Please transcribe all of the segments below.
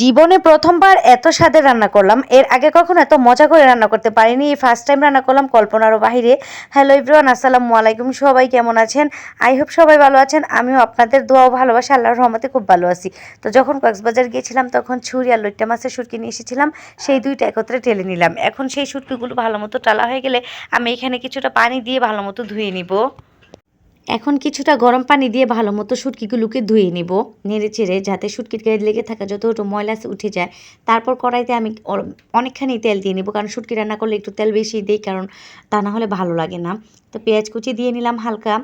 জীবনে প্রথমবার এত স্বাদের রান্না করলাম। এর আগে কখনো এত মজা করে রান্না করতে পারিনি। এই ফার্স্ট টাইম রান্না করলাম কল্পনারও বাহিরে। হ্যালো ইব্রান আসসালামু আলাইকুম। সবাই কেমন আছেন? আই হোপ সবাই ভালো আছেন। আমিও আপনাদের দোয়াও ভালোবাসা, আল্লাহর রহমতে খুব ভালো আছি। তো যখন কক্সবাজার গিয়েছিলাম, তখন ছুরি আর লইট্টা মাছের সুটকি নিয়ে এসেছিলাম। সেই দুইটা একত্রে টেলে নিলাম। এখন সেই সুটকিগুলো ভালো মতো টালা হয়ে গেলে আমি এখানে কিছুটা পানি দিয়ে ভালো মতো ধুয়ে নিব। এখন কিছুটা গরম পানি দিয়ে ভালো মতো শুটকিগুলোকে ধুয়ে নেব, নেড়ে চেড়ে, যাতে শুটকির গায়ে লেগে থাকা যত একটু ময়লা উঠে যায়। তারপর কড়াইতে আমি অনেকখানি তেল দিয়ে নেব, কারণ শুটকি রান্না করলে একটু তেল বেশি দিই, কারণ তা না হলে ভালো লাগে না। তো পেঁয়াজ কুচি দিয়ে নিলাম হালকা।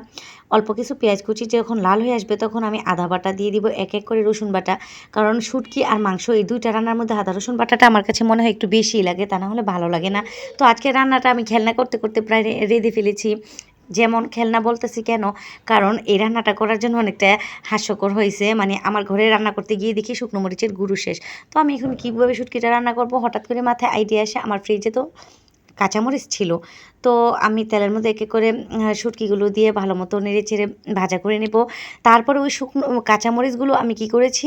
অল্প কিছু পেঁয়াজ কুচি যখন লাল হয়ে আসবে তখন আমি আদা বাটা দিয়ে দিব, এক এক করে রসুন বাটা। কারণ শুটকি আর মাংস, এই দুইটা রান্নার মধ্যে আদা রসুন বাটাটা আমার কাছে মনে হয় একটু বেশিই লাগে, তা না হলে ভালো লাগে না। তো আজকে রান্নাটা আমি খেলনা করতে করতে প্রায় রেঁধে ফেলেছি। যেমন খেলনা বলতেছি কেন? কারণ এই রান্নাটা করার জন্য অনেকটা হাস্যকর হয়েছে। মানে আমার ঘরে রান্না করতে গিয়ে দেখি শুকনো মরিচের গুঁড়ো শেষ। তো আমি এখন কীভাবে শুটকিটা রান্না করব? হঠাৎ করে মাথায় আইডিয়া আসে, আমার ফ্রিজে তো কাঁচামরিচ ছিল। তো আমি তেলের মধ্যে একে করে শুটকিগুলো দিয়ে ভালো মতো নেড়ে চেড়ে ভাজা করে নেব। তারপরে ওই শুকনো কাঁচামরিচগুলো আমি কি করেছি?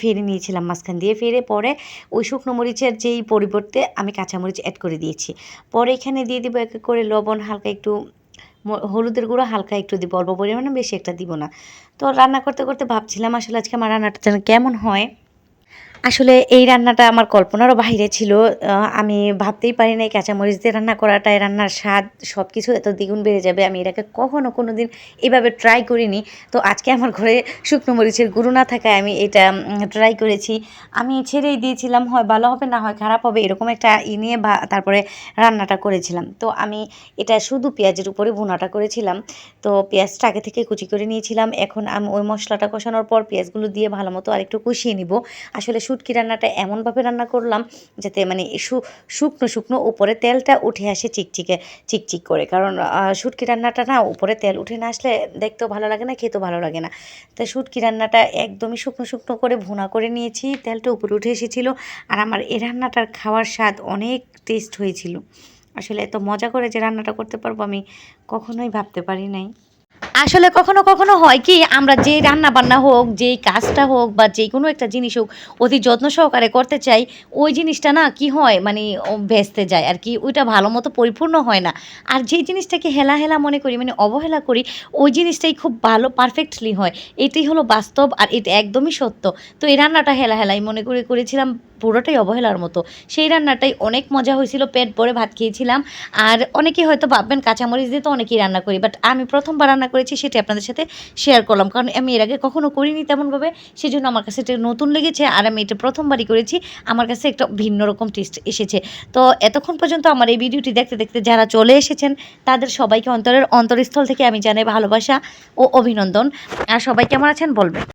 ফেরে নিয়েছিলাম মাঝখান দিয়ে। ফেরে পরে ওই শুকনো মরিচের যেই পরিবর্তে আমি কাঁচামরিচ অ্যাড করে দিয়েছি। পরে এখানে দিয়ে দিব এক করে লবণ, হালকা একটু হলুদের গুঁড়ো হালকা একটু দিব অল্প পরিমাণে, বেশি একটা দিব না। তো রান্না করতে করতে ভাবছিলাম আসলে আজকে আমার রান্নাটা যেন কেমন হয়। আসলে এই রান্নাটা আমার কল্পনারও বাইরে ছিল। আমি ভাবতেই পারি নাই কাঁচামরিচ দিয়ে রান্না করাটা রান্নার স্বাদ সব কিছু এত দ্বিগুণ বেড়ে যাবে, আমি এটাকে কখনও কোনো দিন এভাবে ট্রাই করিনি। তো আজকে আমার ঘরে শুকনো মরিচের গুঁড়ো না থাকায় আমি এটা ট্রাই করেছি। আমি ছেড়েই দিয়েছিলাম, হয় ভালো হবে না হয় খারাপ হবে, এরকম একটা ই নিয়ে ভা তারপরে রান্নাটা করেছিলাম। তো আমি এটা শুধু পেঁয়াজের উপরে ভুনাটা করেছিলাম। তো পেঁয়াজটা আগে থেকে কুচি করে নিয়েছিলাম, এখন আমি, ওই মশলাটা কষানোর পর পেঁয়াজগুলো দিয়ে ভালো মতো আরেকটু কষিয়ে নিব। আসলে শুটকি রান্নাটা এমনভাবে রান্না করলাম যাতে মানে শুকনো শুকনো উপরে তেলটা উঠে আসে চিকচিকে, চিকচিক করে। কারণ শুটকি রান্নাটা না উপরে তেল উঠে না আসলে দেখতেও ভালো লাগে না, খেতেও ভালো লাগে না। তাই শুটকি রান্নাটা একদমই শুকনো শুকনো করে ভুনা করে নিয়েছি, তেলটা উপরে উঠে এসেছিল। আর আমার এই রান্নাটার খাওয়ার স্বাদ অনেক টেস্ট হয়েছিল। আসলে এত মজা করে যে রান্নাটা করতে পারব আমি কখনোই ভাবতে পারি নাই। আসলে কখনো কখনো হয় কি, আমরা যে রান্না বান্না হোক, যেই কাজটা হোক বা যে কোনো একটা জিনিস হোক, অতি যত্ন সহকারে করতে চাই, ওই জিনিসটা না কি হয় মানে ভেস্তে যায় আর কি, ওইটা ভালো মতো পরিপূর্ণ হয় না। আর যেই জিনিসটাকে হেলা হেলা মনে করি মানে অবহেলা করি, ওই জিনিসটাই খুব ভালো পারফেক্টলি হয়। এটাই হলো বাস্তব আর এটা একদমই সত্য। তো এই রান্নাটা হেলা হেলাই মনে করে করেছিলাম পুরোটাই অবহেলার মতো। সেই রান্নাটাই অনেক মজা হয়েছিল, পেট ভরে ভাত খেয়েছিলাম। আর অনেকে হয়তো ভাববেন, কাঁচামরিচ দিয়ে তো অনেকেই রান্না করি বাট আমি প্রথমবার রান্না করেছি, সেটি আপনাদের সাথে শেয়ার করলাম। কারণ আমি এর আগে কখনো করিনি তেমনভাবে সেই জন্য আমার কাছে এটা নতুন লেগেছে, আর আমি এটা প্রথমবারই করেছি। আমার কাছে একটা ভিন্ন রকম টেস্ট এসেছে। তো এতক্ষণ পর্যন্ত আমার এই ভিডিওটি দেখতে দেখতে যারা চলে এসেছেন, তাদের সবাইকে অন্তরের অন্তরস্থল থেকে আমি জানাই ভালোবাসা ও অভিনন্দন। আর সবাই কেমন আছেন বলবেন?